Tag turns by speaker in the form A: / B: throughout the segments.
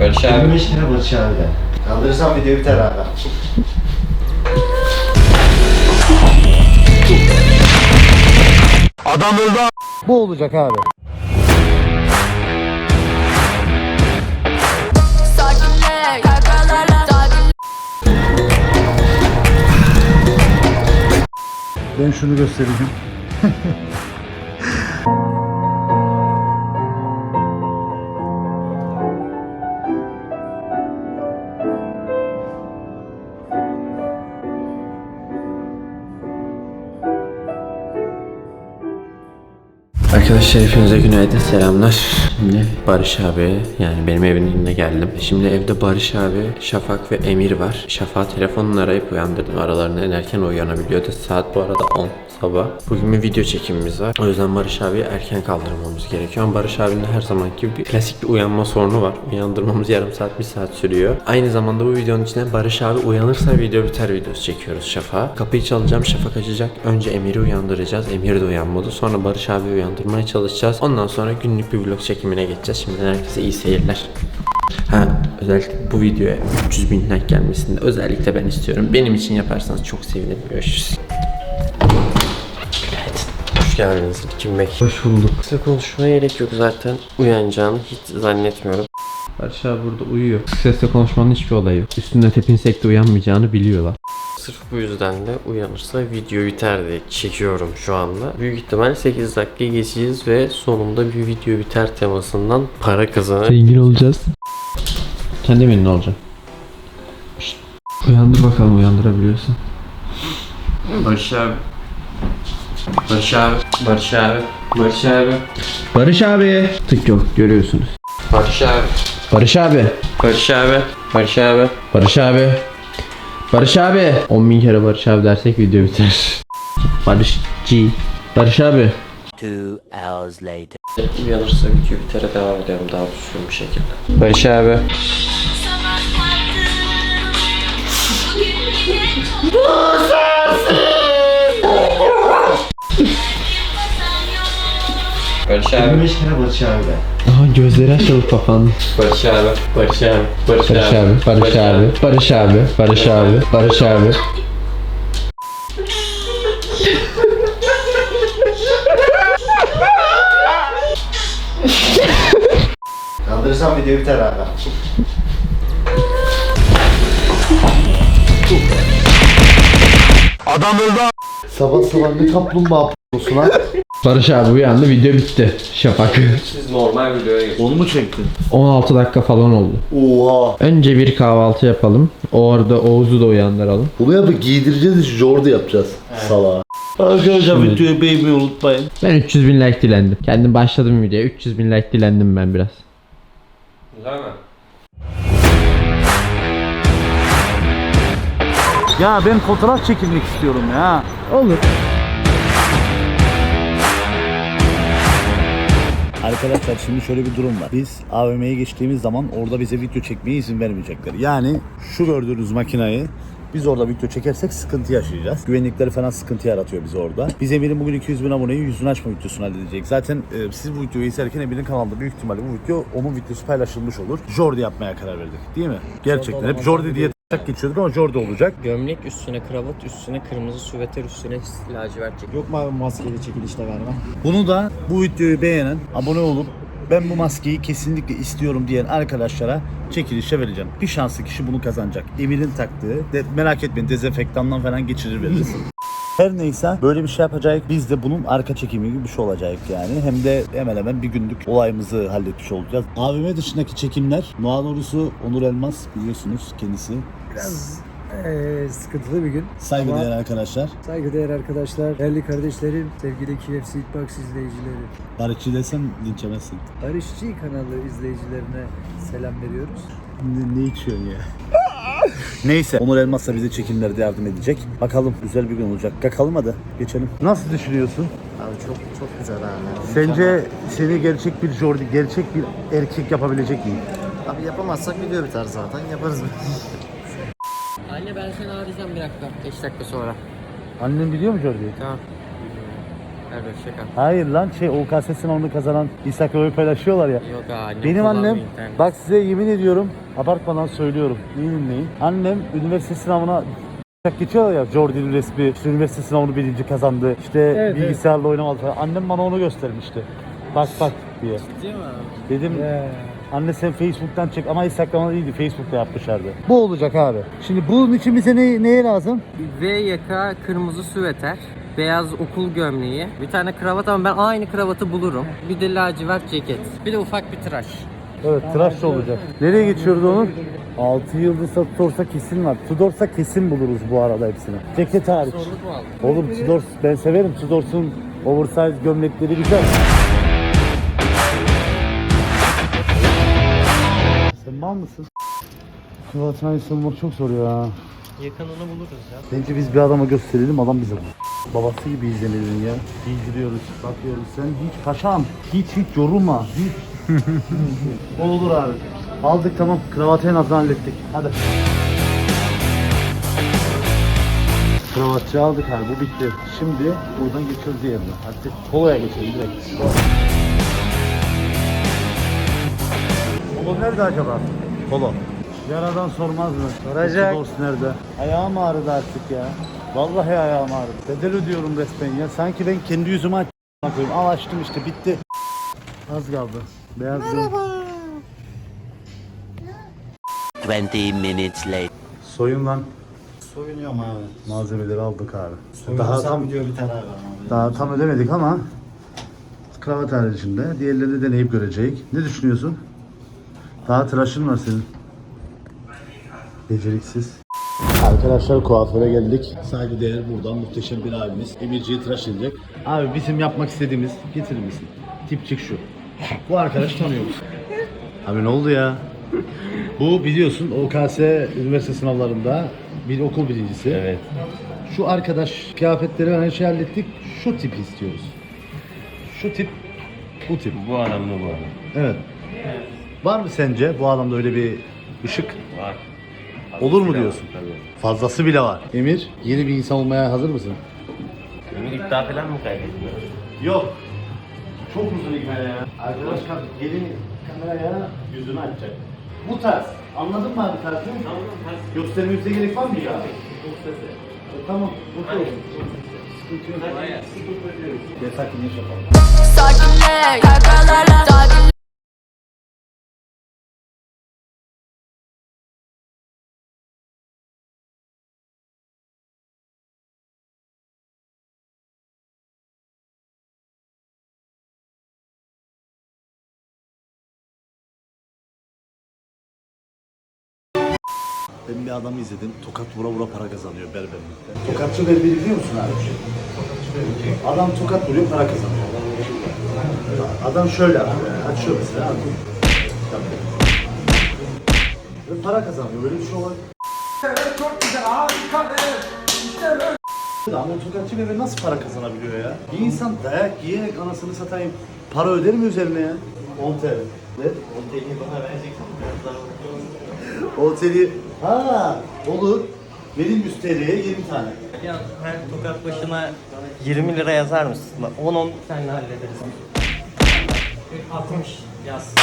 A: Barış abi.
B: 25 lira Barış abiden. Kaldırırsam video biter abi. Bu olacak abi.
C: Sakinle,
B: Ben şunu göstereceğim.
A: Arkadaşlar hepinize günaydın selamlar. Şimdi Barış abi yani benim evimin önüne geldim. Şimdi evde Barış abi, Şafak ve Emir var. Şafak'ı telefonla arayıp uyandırdım. Aralarında en erken uyanabiliyordu. Saat bu arada 10 sabah. Bugün bir video çekimimiz var. O yüzden Barış abi erken kaldırmamız gerekiyor. Ama Barış abinin her zamanki gibi bir klasik bir uyanma sorunu var. Uyandırmamız yarım saat, bir saat sürüyor. Aynı zamanda bu videonun içine Barış abi uyanırsa video biter videosu çekiyoruz Şafak'a. Kapıyı çalacağım, Şafak açacak. Önce Emir'i uyandıracağız. Emir de uyanmadı. Sonra Barış abi uyandırmaya çalışacağız. Ondan sonra günlük bir vlog çekimine geçeceğiz. Şimdiden herkese iyi seyirler. Ha özellikle bu videoya 300 bin like gelmesini de özellikle ben istiyorum. Benim için yaparsanız çok sevinirim. Görüşürüz. Günaydın. Hoş geldiniz İlkin Bey. Hoş bulduk. Size konuşmaya gerek yok zaten. Uyanacağını hiç zannetmiyorum. Barış abi burada uyuyor. Sesle konuşmanın hiçbir olayı yok. Üstünde tepinsek de uyanmayacağını biliyorlar. Sırf bu yüzden de uyanırsa video biter diye çekiyorum şu anda. Büyük ihtimal 8 dakika geçeceğiz ve sonunda bir video biter temasından para kazanır. Zengin olacağız. Kendi emin ne olacak? Uyandır bakalım uyandırabiliyorsun. Barış abi. Barış abi. Barış abi. Barış abi. Barış abi. Tık yok görüyorsunuz. Barış abi. Barış abi. Barış abi. Barış abi. Barış abi. Barış abi. 10 bin kere Barış abi dersek video biter. Barış G. Barış abi.
D: Two hours later.
A: Uyanırsa video bitere devam ediyorum daha düzgün bir şekilde. Barış abi. Barış abi.
B: 25 lira Barış abiden.
A: Aha gözleri açıldı kapandı. Barış abi. Barış abi. Barış,
E: Barış abi, Barış abi, Barış abi, Barış abi, Barış abi.
B: Kaldırırsam video biter abi. Adam öldü Sabah sabah ne kaplumbağa p***osu lan.
E: Barış abi uyandı, video bitti. Şafak.
A: Siz normal videoya geçin.
B: Onu mu çektin?
E: 16 dakika falan oldu.
B: Oha.
E: Önce bir kahvaltı yapalım. Orada Oğuz'u da uyandıralım.
B: Bunu yapıp giydireceğiz işte jordi yapacağız. Salağa. Arkadaşlar videoyu beğenmeyi unutmayın.
E: Ben 300 bin like dilendim. Kendim başladım videoya. 300 bin like dilendim ben biraz.
A: Güzel mi?
F: Ya ben fotoğraf çekilmek istiyorum ya.
E: Olur.
F: Arkadaşlar şimdi şöyle bir durum var. Biz AVM'ye geçtiğimiz zaman orada bize video çekmeye izin vermeyecekler. Yani şu gördüğünüz makinayı biz orada video çekersek sıkıntı yaşayacağız. Güvenlikleri falan sıkıntı yaratıyor bize orada. Biz Emir'in bugün 200 bin aboneyi yüzünü açma videosunu halledecek. Zaten e, siz bu videoyu izlerken Emir'in kanalında büyük ihtimalle bu video onun videosu paylaşılmış olur. Jordi yapmaya karar verdik değil mi? Gerçekten hep Jordi diye tak geçiyorduk ama Jordi olacak.
G: Gömlek üstüne kravat üstüne kırmızı süveter üstüne lacivert ceket.
F: Yok mu abi maskeli çekilişte verme? Bunu da bu videoyu beğenen, abone olup ben bu maskeyi kesinlikle istiyorum diyen arkadaşlara çekilişe vereceğim. Bir şanslı kişi bunu kazanacak. Emir'in taktığı, de, merak etmeyin dezenfektandan falan geçirir veririz. Her neyse böyle bir şey yapacak. Biz de bunun arka çekimi gibi bir şey olacak yani. Hem de hemen hemen bir günlük olayımızı halletmiş olacağız. AVM dışındaki çekimler Noah Norusu, Onur Elmas biliyorsunuz kendisi.
H: Biraz eee, sıkıntılı bir gün.
F: Saygıdeğer
H: Ama
F: arkadaşlar.
H: Saygıdeğer arkadaşlar, değerli kardeşlerim, sevgili KFC Hitbox izleyicileri,
F: Barışçı desem linç yemezsin.
H: Barışçı kanalı izleyicilerine selam veriyoruz.
F: Ne, ne içiyorsun ya? Neyse Onur Elmas da bize çekimlerde yardım edecek. Bakalım güzel bir gün olacak. Kakalım hadi geçelim. Nasıl düşünüyorsun?
B: Abi çok çok güzel abi.
F: Sence seni gerçek bir Jordi, gerçek bir erkek yapabilecek miyim?
B: Abi yapamazsak video biter zaten. Yaparız.
G: Anne ben seni arayacağım bir dakika. 5 dakika sonra.
F: Annen biliyor mu Jordi'yi?
G: Tamam. Hadi hoşçakal.
F: Hayır lan şey OKS sınavını kazanan Instagram'ı paylaşıyorlar ya.
G: Yok annem
F: Benim annem
G: internet.
F: bak size yemin ediyorum abartmadan söylüyorum. İyi dinleyin. Annem üniversite sınavına geçiyor ya Jordi'nin resmi işte üniversite sınavını birinci kazandı. İşte bilgisayarla oynamadı falan. Annem bana onu göstermişti. Bak bak diye.
G: Değil mi?
F: Dedim anne sen Facebook'tan çek ama Instagram'da değildi Facebook'ta yapmışlardı. Bu olacak abi. Şimdi bunun için bize ne, neye lazım?
G: V yaka, kırmızı süveter, beyaz okul gömleği, bir tane kravat ama ben aynı kravatı bulurum. Bir de lacivert ceket. Bir de ufak bir tıraş.
F: Evet tıraş da olacak. Nereye geçiyordu onun? 6 yıldızsa Tudor'sa kesin var. Tudor'sa kesin buluruz bu arada hepsini. Ceket hariç.
G: Soruluk mu aldın?
F: Oğlum Tudor ben severim. Tudors'un oversize gömlekleri güzel. Sen mal mısın? Kravatını ısınmak çok zor ya.
G: Yakınını buluruz ya.
F: Bence biz bir adama gösterelim adam bize bulur. Babası gibi izlenelim ya. Giydiriyoruz, bakıyoruz. Sen hiç paşam, hiç hiç yorulma. Hiç. olur abi. Aldık tamam. Kravatı en azından hallettik. Hadi. Kravatçı aldık abi. Bu bitti. Şimdi buradan geçiyoruz diğerine. Hadi Polo'ya geçelim direkt. Polo nerede acaba? Polo. Yaradan sormaz mı?
H: Soracak.
F: Tudors nerede? Ayağım ağrıdı artık ya. Vallahi ayağım ağrıdı. Bedel ödüyorum resmen ya. Sanki ben kendi yüzüme aç koyayım. Al açtım işte bitti. Az kaldı. Beyaz Merhaba.
D: 20 minutes later.
F: Soyun lan. Soyunuyorum abi. Malzemeleri aldık abi. daha tam
B: bir tane var
F: daha tam ödemedik ama kravat haricinde diğerlerini deneyip görecek. Ne düşünüyorsun? Daha tıraşın var senin. Beceriksiz. Arkadaşlar kuaföre geldik. Saygıdeğer buradan muhteşem bir abimiz. Emirci'yi tıraş edecek. Abi bizim yapmak istediğimiz getirir misin? Tipçik şu. Bu arkadaş tanıyor musun? Abi ne oldu ya? Bu biliyorsun OKS üniversite sınavlarında bir okul birincisi. Evet. Şu arkadaş kıyafetleri her şey hallettik. Şu tip istiyoruz. Şu tip, bu tip.
A: Bu adam mı bu adam?
F: Evet. Var mı sence bu adamda öyle bir ışık? Var. Olur mu diyorsun? Fazlası bile var. Emir, yeni bir insan olmaya hazır mısın?
A: Emir iddia falan mı kaybetti?
F: Yok. Çok uzun hikaye ya. Arkadaş gelin kameraya yüzünü açacak. Bu tarz. Anladın mı abi tarzı? Tamam. Göstermemize gerek var mı ya? E, tamam. Mutlu olsun. Sıkıntı yok. Sıkıntı yok. Gel sakinleş yapalım.
C: Sakinle
F: Ben bir adam izledim. Tokat vura vura para kazanıyor berberlikte. Tokatçı berberi biliyor musun abi? Adam tokat vuruyor para kazanıyor. Adam şöyle yani, Açıyor mesela. Abi. Ve para kazanıyor. Böyle bir şey olabilir. çok güzel. Harika. Ama tokatçı berberi nasıl para kazanabiliyor ya? Bir insan dayak yiyerek anasını satayım. Para öder mi üzerine ya? 10 TL. Ne? 10 TL'yi bana vereceksin. Oteli ha olur. Verin 100 TL'ye 20 tane.
G: Ya her tokat başına 20 lira yazar mısın? Bak 10-10 senle hallederiz. 60 yaz.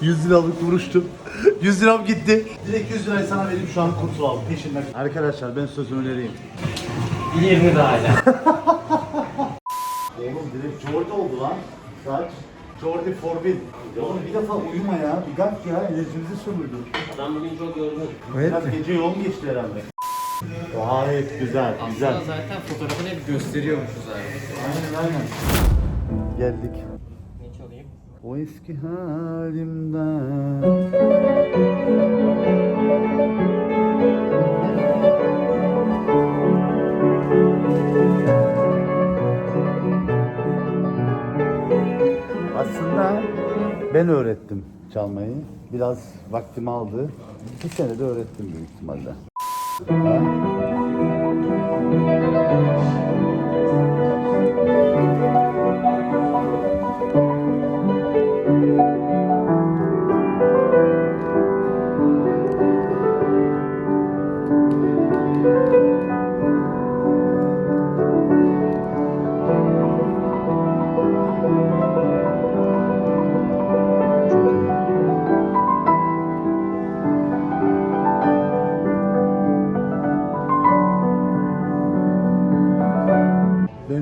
F: 100 liralık vuruştum. 100 liram gitti. Direkt 100 lirayı sana vereyim şu an kurtulalım peşinden. Arkadaşlar ben sözümü vereyim.
G: 20 daha hala.
F: Oğlum direkt Jordi oldu lan. Saç. Jordi Forbin. Oğlum bir defa uyuma ya. Bir kalk ya. Enerjimizi sömürdün.
G: Adam bugün çok yorgun.
F: Biraz gece yoğun geçti herhalde. Gayet güzel, güzel.
G: Aslında zaten fotoğrafını hep gösteriyormuşuz abi.
F: Aynen aynen. Geldik.
G: Ne çalayım?
F: O eski halimden Aslında ben öğrettim çalmayı. Biraz vaktimi aldı. Bir sene de öğrettim büyük ihtimalle. Ha?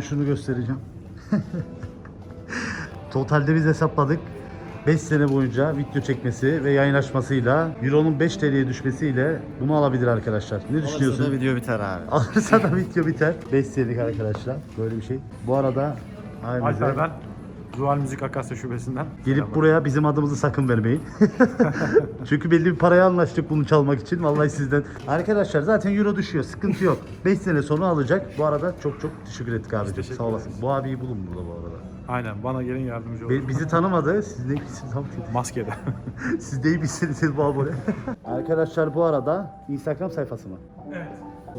F: Şunu göstereceğim. Totalde biz hesapladık. 5 sene boyunca video çekmesi ve yayın açmasıyla Euro'nun 5 TL'ye düşmesiyle bunu alabilir arkadaşlar. Ne düşünüyorsun?
I: video biter abi.
F: Alırsa da video biter. 5 senelik arkadaşlar. Böyle bir şey. Bu arada
J: Alper ben. Zuhal Müzik Akasya Şubesi'nden.
F: gelip buraya bizim adımızı sakın vermeyin. Çünkü belli bir paraya anlaştık bunu çalmak için. Vallahi sizden. Arkadaşlar zaten euro düşüyor. Sıkıntı yok. 5 sene sonra alacak. Bu arada çok çok teşekkür ettik abi.
J: teşekkür
F: Sağ olasın. Bu abiyi bulun burada bu arada.
J: Aynen bana gelin yardımcı olun.
F: Be- bizi tanımadı. Siz ne bilsiniz?
J: Maskede.
F: Siz neyi bilseniz bu abone. Arkadaşlar bu arada Instagram sayfası mı? Evet.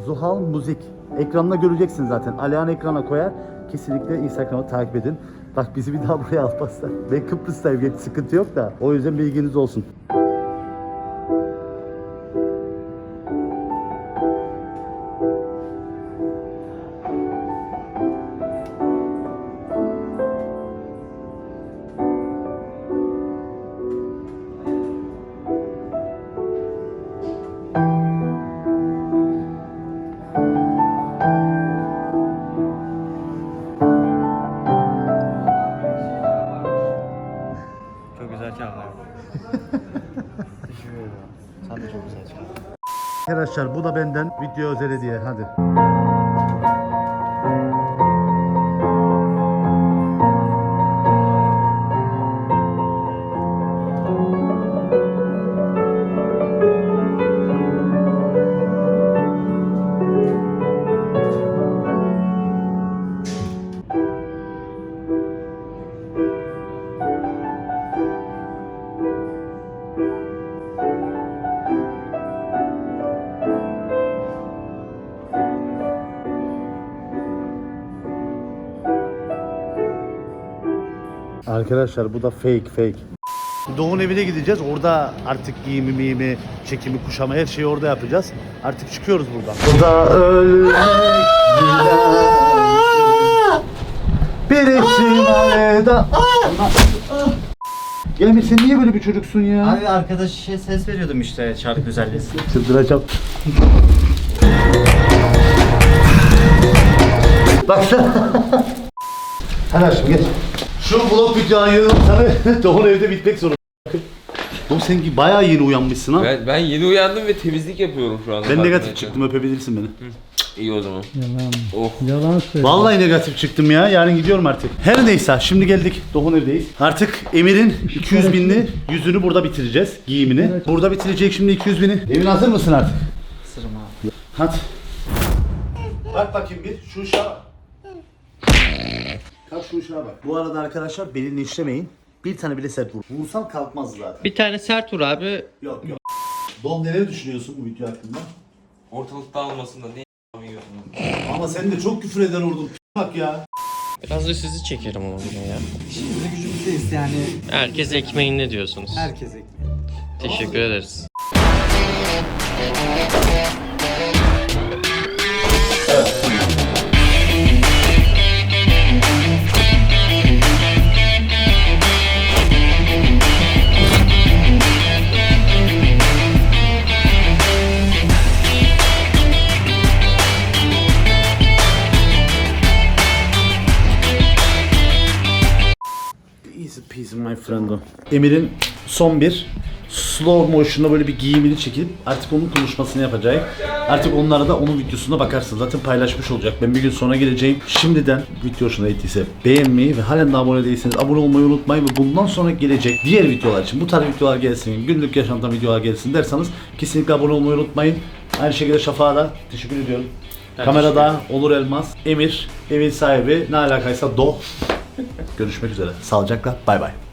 F: Zuhal Müzik. Ekranına göreceksin zaten. Alihan ekrana koyar. Kesinlikle Instagram'ı takip edin. Bak bizi bir daha buraya almazlar. Ben Kıbrıs'tayım. Sıkıntı yok da. O yüzden bilginiz olsun. Arkadaşlar bu da benden video özel hediye. Hadi. Arkadaşlar bu da fake fake. Doğu'nun evine gideceğiz. Orada artık giyimi, miyimi, çekimi, kuşama her şeyi orada yapacağız. Artık çıkıyoruz buradan. Burada ölmek Bir Gelmiş sen niye böyle bir çocuksun ya?
I: Abi arkadaş şey ses veriyordum işte şarkı güzelliği.
F: Çıldıracağım. Baksana. Hadi aşkım geç. Şu vlog videoyu sana Doğru evde bitmek zorunda. Oğlum sen ki bayağı yeni uyanmışsın ha. Ben,
K: Ben, ben yeni uyandım ve temizlik yapıyorum şu anda.
F: negatif
K: farkındaysan.
F: çıktım öpebilirsin beni.
K: İyi o zaman.
H: Yalan.
K: Oh.
H: Yalan söyle.
F: Vallahi negatif çıktım ya. Yarın gidiyorum artık. Her neyse şimdi geldik. Doğun evdeyiz. Artık Emir'in 200 binli yüzünü burada bitireceğiz. Giyimini. Burada bitirecek şimdi 200 bini. Emir hazır mısın artık?
I: Sırım abi.
F: Hadi. Bak bakayım bir şu uşağa. Kalk şu uşağa bak. Bu arada arkadaşlar belini işlemeyin. Bir tane bile sert vur. Vursal kalkmaz zaten.
G: Bir tane sert vur abi.
F: Yok yok. Dom neler düşünüyorsun bu video hakkında?
K: Ortalık dağılmasın da ne
F: Ama sen de çok küfür eden vurdun. Bak ya.
G: Biraz da sizi çekerim ama bugün ya.
I: Şimdi gücümüzdeyiz yani.
G: Herkes ekmeğinde diyorsunuz.
I: Herkes ekmeği.
G: Teşekkür ederiz.
F: Emir'in son bir slow motion'da böyle bir giyimini çekip artık onun konuşmasını yapacak. Artık onlara da onun videosuna bakarsın. Zaten paylaşmış olacak. Ben bir gün sonra geleceğim. Şimdiden video hoşuna gittiyse beğenmeyi ve halen de abone değilseniz abone olmayı unutmayın ve bundan sonra gelecek diğer videolar için bu tarz videolar gelsin, günlük yaşamda videolar gelsin derseniz kesinlikle abone olmayı unutmayın. Aynı şekilde Şafak'a da teşekkür ediyorum. Kamerada Olur Elmas, Emir, evin sahibi ne alakaysa Do. Görüşmek üzere. Sağlıcakla. Bay bay.